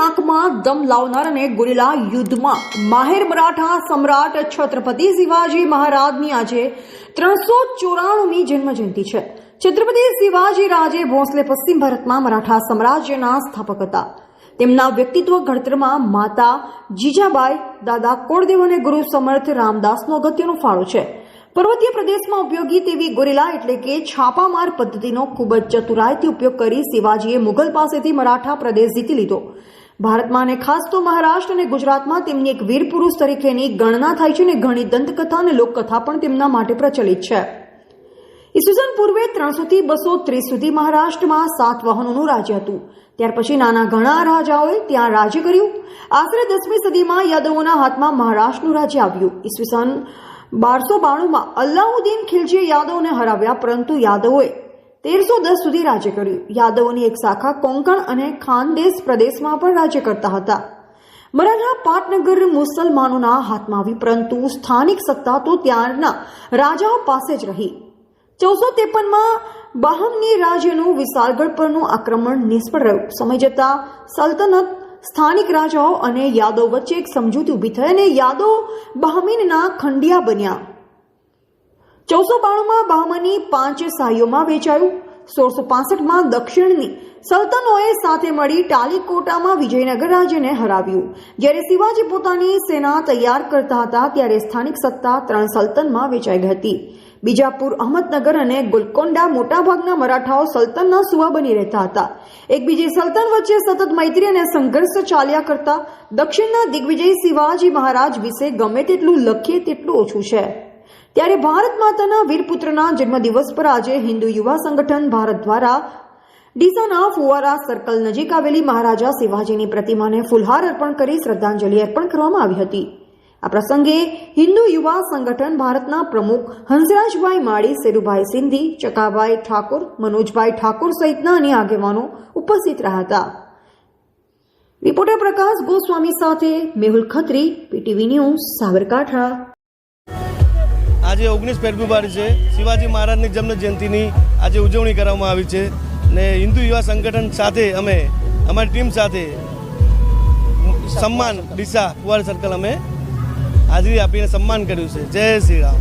નાકમાં દમ લાવનાર અને ગોરીલા યુદ્ધમાં. માહેર મરાઠા સમ્રાટ છત્રપતિ શિવાજી મહારાજની આજે ત્રણસો ચોરાણુંમી જન્મજયંતિ છે. છત્રપતિ શિવાજી રાજે ભોંસલે પશ્ચિમ ભારતમાં મરાઠા સામ્રાજ્યના સ્થાપક હતા. તેમના વ્યક્તિત્વ ઘડતરમાં માતા જીજાબાઈ, દાદા કોળદેવ અને ગુરુ સમર્થ રામદાસનો અગત્યનો ફાળો છે. પર્વતીય પ્રદેશમાં ઉપયોગી તેવી ગોરેલા એટલે કે છાપામાર પદ્ધતિનો ખૂબ જ ચતુરાઈથી ઉપયોગ કરી શિવાજીએ મુઘલ પાસેથી મરાઠા પ્રદેશ જીતી લીધો. ભારતમાં અને ખાસ તો મહારાષ્ટ્ર અને ગુજરાતમાં તેમની એક વીર પુરુષ તરીકેની ગણના થાય છે અને ઘણી દંતકથા અને લોકકથા પણ તેમના માટે પ્રચલિત છે. ઈસુઝન પૂર્વે ત્રણસો થી બસો ત્રીસ સુધી મહારાષ્ટ્રમાં સાત વાહનોનું રાજ્ય હતું. ત્યાર પછી નાના ઘણા રાજાઓએ ત્યાં રાજ્ય કર્યું. આશરે દસમી સદીમાં યાદવોના હાથમાં મહારાષ્ટ્રનું રાજ્ય આવ્યું. ઈસવીસન બારસો બાણુંમાં અલ્લાઉદ્દીન ખિલજીએ યાદવોને હરાવ્યા, પરંતુ યાદવોએ તેરસો દસ સુધી રાજ્ય કર્યું. યાદવોની એક શાખા કોંકણ અને ખાનદેશ પ્રદેશમાં પણ રાજ્ય કરતા હતા. મરાઠા પાટનગર મુસલમાનોના હાથમાં આવી, પરંતુ સ્થાનિક સત્તા તો ત્યારના રાજાઓ પાસે જ રહી. ચૌદસો ત્રેપનમાં બહામની રાજ્યનું વિશાળગઢ પરનું આક્રમણ નિષ્ફળ રહ્યું. સમય જતા સલ્તનત, સ્થાનિક રાજાઓ અને યાદવ વચ્ચે એક સમજૂતી ઊભી થઈ અને યાદવ બહામીનના ખંડિયા બન્યા. ચૌદસો બાણુંમાં બહામની પાંચ શાહીઓમાં વેચાયું. સોળસો પાસઠમાં દક્ષિણની સલ્તનોએ સાથે મળી ટાલીકોટામાં વિજયનગર રાજ્યને હરાવ્યું. જ્યારે શિવાજી પોતાની સેના તૈયાર કરતા હતા, ત્યારે સ્થાનિક સત્તા ત્રણ સલ્તનમાં વેચાઈ ગઈ હતી. બીજાપુર, અહમદનગર અને ગોલકોંડા મોટાભાગના મરાઠાઓ સલ્તનના સુવા બની રહેતા હતા. એકબીજી સલ્તન વચ્ચે સતત મૈત્રી અને સંઘર્ષ ચાલ્યા કરતા દક્ષિણના દિગ્વિજય શિવાજી મહારાજ વિશે ગમે તેટલું લખીએ, તેટલું ઓછું છે. ત્યારે ભારત માતાના વીરપુત્રના જન્મદિવસ પર આજે હિન્દુ યુવા સંગઠન ભારત દ્વારા ડીસાના ફુવારા સર્કલ નજીક આવેલી મહારાજા શિવાજીની પ્રતિમાને ફુલહાર અર્પણ કરી શ્રદ્ધાંજલિ અર્પણ કરવામાં આવી હતી. આ પ્રસંગે હિન્દુ યુવા સંગઠન ભારતના પ્રમુખ હંસરાજભાઈ માળી, સેરુભાઈ સિંધી, ચકાભાઈ ઠાકોર, મનોજભાઈ ઠાકોર સહિતના અન્ય આગેવાનો ઉપસ્થિત રહ્યા હતા. રિપોર્ટર પ્રકાશ ગોસ્વામી સાથે મેહુલ ખત્રી, પીટીવી ન્યૂઝ, સાબરકાંઠા. આજે ઓગણીસ ફેબ્રુઆરી છે. શિવાજી મહારાજની જન્મ જયંતિની આજે ઉજવણી કરવામાં આવી છે ને હિન્દુ યુવા સંગઠન સાથે અમે, અમારી ટીમ સાથે સન્માન ડીસા કુવાર સર્કલ અમે હાજરી આપીને સન્માન કર્યું છે. જય શ્રી રામ.